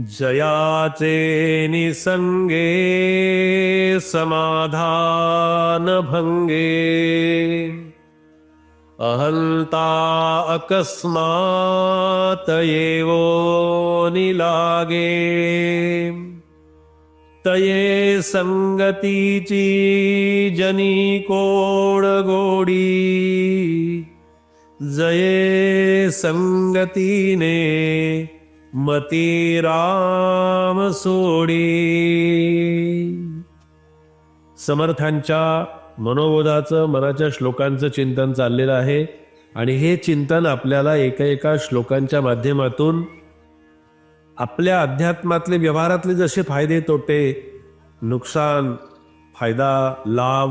जयाचे निसंगे समाधान भंगे अहंता अकस्मात येवो निलागे। तये संगतीची जनी कोड गोडी जये संगतीने मती राम सोडी. समर्थांच्या मनोबोधाचं मनाच्या श्लोकांचं चिंतन चाललेलं आहे. आणि हे चिंतन आपल्याला एका एका श्लोकांच्या माध्यमातून आपल्या अध्यात्मातले व्यवहारातले जसे फायदे तोटे नुकसान फायदा लाभ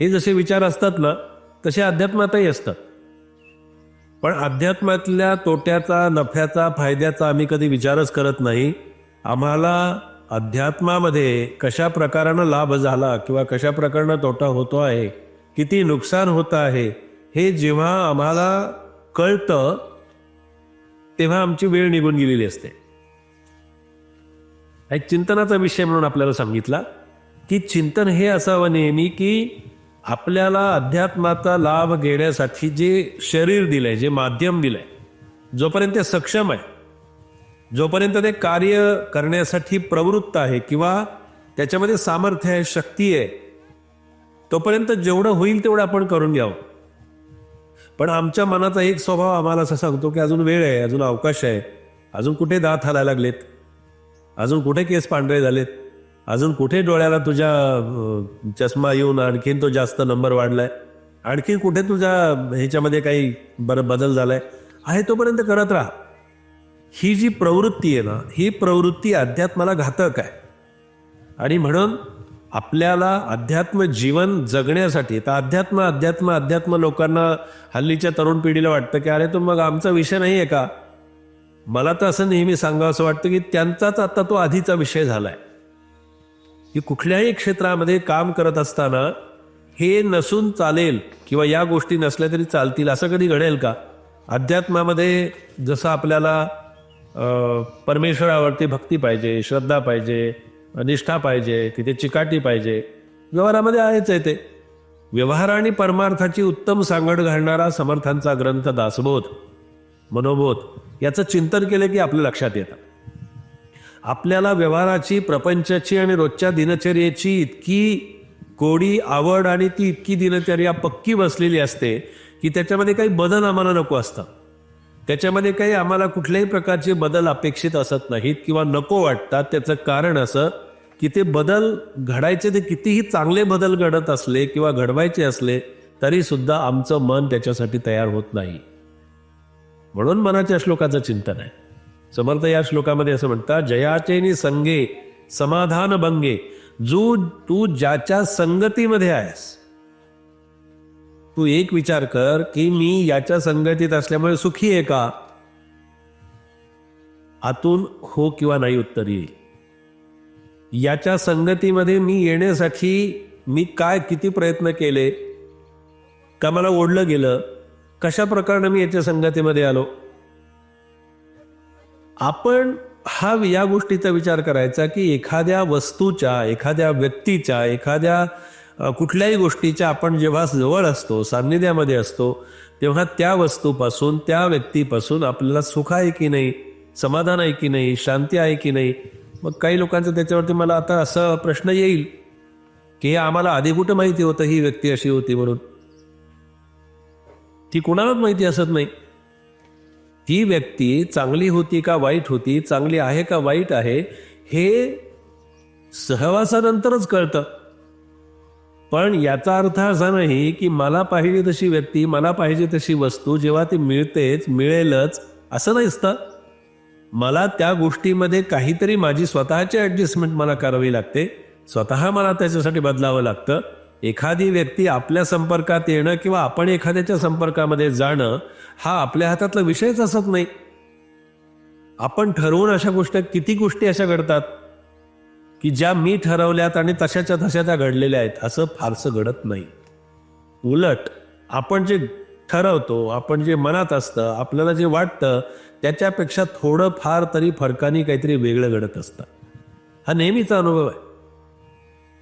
हे जसे विचार असतात ना तसे अध्यात्मातही असतात. पण अध्यात्मातल्या तोट्याचा नफ्याचा फायद्याचा आम्ही कधी विचारच करत नाही. आम्हाला अध्यात्मामध्ये कशा प्रकारानं लाभ झाला किंवा कशा प्रकारनं तोटा होतो आहे किती नुकसान होतं आहे हे जेव्हा आम्हाला कळतं तेव्हा आमची वेळ निघून गेलेली असते. एक चिंतनाचा विषय म्हणून आपल्याला सांगितला की चिंतन हे असावं नेहमी की आपल्याला अध्यात्माचा लाभ घेण्यासाठी जे शरीर दिलंय जे माध्यम दिलंय जोपर्यंत ते सक्षम आहे जोपर्यंत ते कार्य करण्यासाठी प्रवृत्त आहे किंवा त्याच्यामध्ये सामर्थ्य आहे शक्ती आहे तोपर्यंत जेवढं होईल तेवढं आपण करून घ्यावं. पण आमच्या मनाचा एक स्वभाव आम्हाला असा सांगतो की अजून वेळ आहे अजून अवकाश आहे अजून कुठे दात हालायला लागलेत अजून कुठे केस पांढरे झालेत अजून कुठे डोळ्याला तुझ्या चष्मा येऊन आणखीन तो जास्त नंबर वाढलाय? आणखीन कुठे तुझ्या ह्याच्यामध्ये काही बरं बदल झालाय? आहे तोपर्यंत करत राहा. ही जी प्रवृत्ती आहे ना ही प्रवृत्ती अध्यात्माला घातक आहे. आणि म्हणून आपल्याला अध्यात्म जीवन जगण्यासाठी तर अध्यात्म अध्यात्म अध्यात्म लोकांना हल्लीच्या तरुण पिढीला वाटतं की अरे तो मग आमचा विषय नाही आहे का? मला तर असं नेहमी सांगावं असं वाटतं की त्यांचाच आता तो आधीचा विषय झाला आहे की कुठल्याही क्षेत्रामध्ये काम करत असताना हे नसून चालेल किंवा या गोष्टी नसल्या तरी चालतील असं कधी घडेल का? अध्यात्मामध्ये जसं आपल्याला परमेश्वरावरती भक्ती पाहिजे श्रद्धा पाहिजे निष्ठा पाहिजे तिथे चिकाटी पाहिजे व्यवहारामध्ये आहेच आहे ते. व्यवहार आणि परमार्थाची उत्तम सांगड घालणारा समर्थांचा ग्रंथ दासबोध मनोबोध याचं चिंतन केलं की आपल्या लक्षात येतं. आपल्याला व्यवहाराची प्रपंचाची आणि रोजच्या दिनचर्येची इतकी गोडी आवड आणि ती इतकी दिनचर्या पक्की बसलेली असते की त्याच्यामध्ये काही बदल आम्हाला नको असतात. त्याच्यामध्ये काही आम्हाला कुठल्याही प्रकारचे बदल अपेक्षित असत नाहीत किंवा नको वाटतात. त्याचं कारण असं की ते बदल घडायचे ते कितीही चांगले बदल घडत असले किंवा घडवायचे असले तरी सुद्धा आमचं मन त्याच्यासाठी तयार होत नाही. म्हणून मनाच्या श्लोकाचं चिंतन आहे. समर्थ या श्लोकामध्ये असं म्हणतात जयाचेनी संगे समाधान भंगे जो तू ज्याच्या संगतीमध्ये आहेस. तू एक विचार कर की मी याच्या संगतीत असल्यामुळे सुखी आहे का? आतून हो किंवा नाही उत्तर येईल. याच्या संगतीमध्ये मी येण्यासाठी मी काय किती प्रयत्न केले? का मला ओढलं गेलं? कशा प्रकारे मी याच्या संगतीमध्ये आलो? आपण हा या गोष्टीचा विचार करायचा की एखाद्या वस्तूच्या एखाद्या व्यक्तीच्या एखाद्या कुठल्याही गोष्टीच्या आपण जेव्हा जवळ असतो सान्निध्यामध्ये असतो तेव्हा त्या वस्तूपासून त्या व्यक्तीपासून आपल्याला सुख आहे की नाही समाधान आहे की नाही शांती आहे की नाही मग काही लोकांचं त्याच्यावरती मला आता असं प्रश्न येईल की हे आम्हाला आधी कुठं माहिती होतं ही व्यक्ती अशी होती म्हणून? ती कुणालाच माहिती असत नाही. ती व्यक्ती चांगली होती का वाईट होती चांगली आहे का वाईट आहे हे सहवासानंतरच कळतं. पण याचा अर्थ असा नाही की मला पाहिजे तशी व्यक्ती मला पाहिजे तशी वस्तू जेव्हा ती मिळतेच मिळेलच असं नाही असतं मला त्या गोष्टीमध्ये काहीतरी माझी स्वतःची ॲडजस्टमेंट मला करावी लागते. स्वतः मला त्याच्यासाठी बदलावं लागतं. एखादी व्यक्ती आपल्या संपर्कात येणं किंवा आपण एखाद्याच्या संपर्कामध्ये जाणं हा आपल्या हातातला विषयच असत नाही. आपण ठरवून अशा गोष्ट किती गोष्टी अशा घडतात की ज्या मी ठरवल्यात आणि तशाच्या तशा त्या घडलेल्या आहेत असं फारसं घडत नाही. उलट आपण जे ठरवतो आपण जे मनात असतं आपल्याला जे वाटतं त्याच्यापेक्षा थोडं फार तरी फरकाने काहीतरी वेगळं घडत असतं. हा नेहमीचा अनुभव आहे.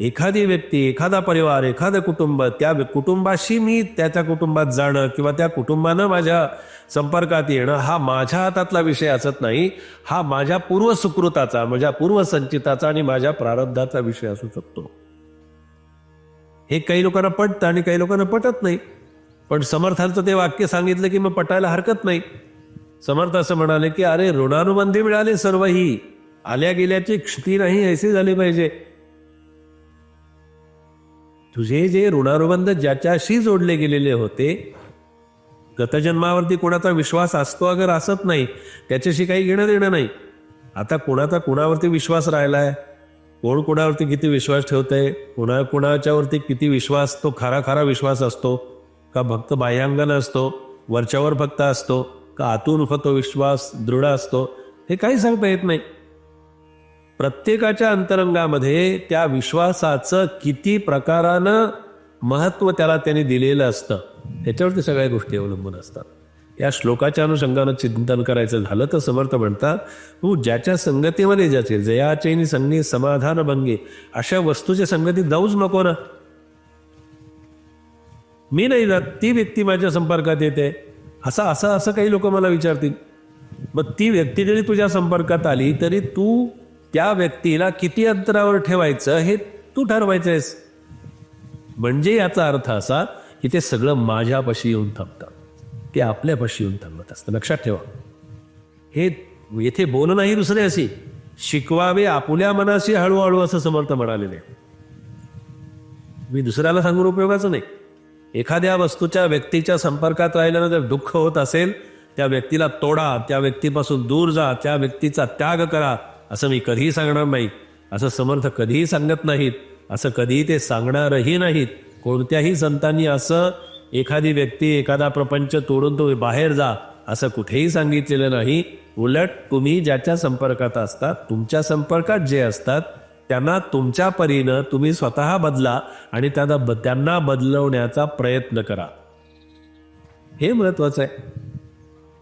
एखादी व्यक्ती एखादा परिवार एखादं कुटुंब त्या कुटुंबाशी मी त्याच्या कुटुंबात जाणं किंवा त्या कुटुंबानं माझ्या संपर्कात येणं हा माझ्या हातातला विषय असत नाही. हा माझ्या पूर्वसुकृताचा माझ्या पूर्वसंचिताचा आणि माझ्या प्रारब्धाचा विषय असू शकतो. हे काही लोकांना पटतं आणि काही लोकांना पटत नाही. पण समर्थांचं ते वाक्य सांगितलं की मग पटायला हरकत नाही. समर्थ असं म्हणाले की अरे ऋणानुबंधी मिळाले सर्व ही. आल्या गेल्याची क्षती नाही ऐसे झाली पाहिजे. तुझे जे ऋणानुबंध ज्याच्याशी जोडले गेलेले होते गतजन्मावरती कोणाचा विश्वास असतो अगर असत नाही त्याच्याशी काही घेणं देणं नाही. आता कोणाचा कोणावरती विश्वास राहिलाय? कोण कोणावरती किती विश्वास ठेवतंय? कोणा कोणाच्यावरती किती विश्वास तो खरा खरा विश्वास असतो? का फक्त बाह्यांगण असतो? वरच्यावर फक्त असतो? का आतून फक्त विश्वास दृढ असतो? हे काही सांगता येत नाही. प्रत्येकाच्या अंतरंगामध्ये त्या विश्वासाचं किती प्रकारानं महत्त्व त्याला त्यांनी दिलेलं असतं त्याच्यावरती सगळ्या गोष्टी अवलंबून असतात. या श्लोकाच्या अनुषंगानं चिंतन करायचं झालं तर समर्थ म्हणतात तू ज्याच्या संगतीमध्ये ज्याचे जयाचैनी संगी समाधान भंगे अशा वस्तूच्या संगतीत जाऊच नको ना. मी नाही जात ती व्यक्ती माझ्या संपर्कात येते. असं असं असं काही लोक मला विचारतील. मग ती व्यक्ती जरी तुझ्या संपर्कात आली तरी तू त्या व्यक्तीला किती अंतरावर ठेवायचं हे तू ठरवायचं आहेस म्हणजे याचा अर्थ असा की ते सगळं माझ्यापाशी येऊन थांबतं. ते आपल्यापाशी येऊन थांबत असतं. लक्षात ठेवा. हे येथे बोल नाही दुसरे अशी. शिकवावे आपुल्या मनाशी हळूहळू असं समर्थ म्हणालेले. मी दुसऱ्याला सांगून उपयोगाचं नाही. एखाद्या वस्तूच्या व्यक्तीच्या संपर्कात राहिल्यानं जर दुःख होत असेल त्या व्यक्तीला तोडा त्या व्यक्तीपासून दूर जा त्या व्यक्तीचा त्याग करा. असं मी कधीही सांगणार नाही. असं समर्थ कधीही सांगत नाहीत. असं कधीही ते सांगणारही नाहीत. कोणत्याही संतांनी असं एखादी व्यक्ती एखादा प्रपंच तोडून तो बाहेर जा असं कुठेही सांगितलेलं नाही. उलट तुम्ही ज्याच्या संपर्कात असतात तुमच्या संपर्कात जे असतात त्यांना तुमच्या परीनं तुम्ही स्वतः बदला आणि त्यांना ब- त्यांना बदलवण्याचा प्रयत्न करा. हे महत्वाचं आहे.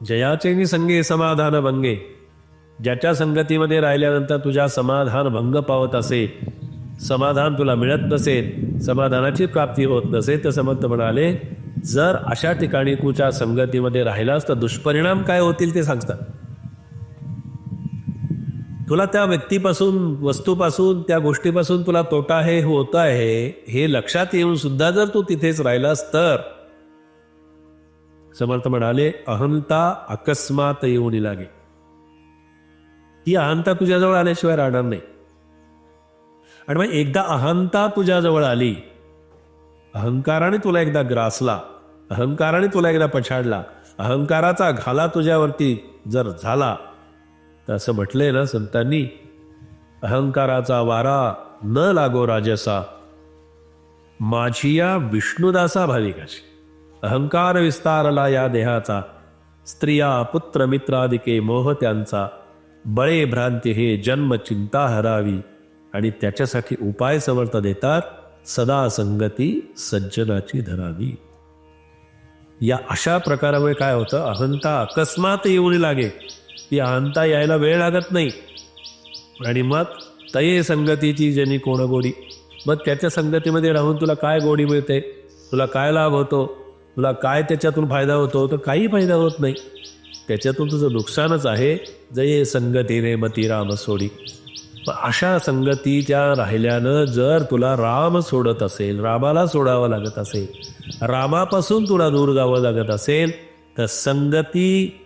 जयाचे संगे समाधान भंगे. ज्याच्या संगतीमध्ये राहिल्यानंतर तुझ्या समाधान भंग पावत असे समाधान तुला मिळत नसेल समाधानाची प्राप्ती होत नसेल तर समर्थ म्हणाले जर अशा ठिकाणी तुझ्या संगतीमध्ये राहिलास तर दुष्परिणाम काय होतील ते सांगतात. तुला त्या व्यक्तीपासून वस्तूपासून त्या गोष्टीपासून तुला तोटा हे होत आहे हे लक्षात येऊन सुद्धा जर तू तिथेच राहिलास तर. समर्थ म्हणाले अहंता अकस्मात येऊन लागे ही अहंता तुझ्याजवळ आल्याशिवाय राहणार नाही. आणि मग एकदा अहंता तुझ्याजवळ आली अहंकाराने तुला एकदा ग्रासला अहंकाराने तुला एकदा पछाडला अहंकाराचा घाला तुझ्यावरती जर झाला तर असं म्हटलंय ना संतांनी अहंकाराचा वारा न लागो राजसा माझी या विष्णुदासा भाविकाची अहंकार विस्तारला या देहाचा स्त्रिया पुत्र मित्रादिके मोह त्यांचा बळे भ्रांती हे जन्म चिंता हरावी आणि त्याच्यासाठी उपाय समर्थ देतात सदा संगती सज्जनाची धरावी. या अशा प्रकारामुळे काय होतं? अहंता अकस्मात येऊन लागे. ती अहंता यायला वेळ लागत नाही. आणि मग तये संगतीची जनी कोण गोडी? मग त्याच्या संगतीमध्ये राहून तुला काय गोडी मिळते? तुला काय लाभ होतो? तुला काय त्याच्यातून फायदा होतो? तर काही फायदा होत नाही. त्याच्यातून तुझं नुकसानच आहे. जये संगतीने मती राम सोडी. पण अशा संगतीच्या राहिल्यानं जर तुला राम सोडत असेल रामाला सोडावं लागत असेल रामापासून तुला दूर जावं लागत असेल तर संगती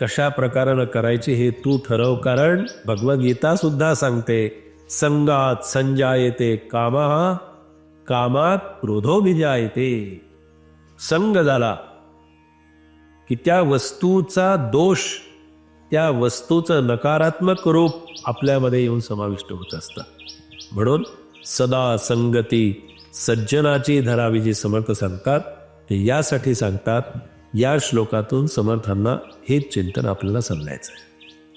कशा प्रकारानं करायची हे तू ठरव. कारण भगवद्गीता सुद्धा सांगते संगात संजायते कामा कामात क्रोधो विजायते संग झाला. की त्या वस्तूचा दोष त्या वस्तूचं नकारात्मक रूप आपल्यामध्ये येऊन समाविष्ट होत असतं. म्हणून सदा संगती सज्जनाची धरावी जी समर्थ सांगतात. ते यासाठी सांगतात या श्लोकातून समर्थांना हे चिंतन आपल्याला समजायचं आहे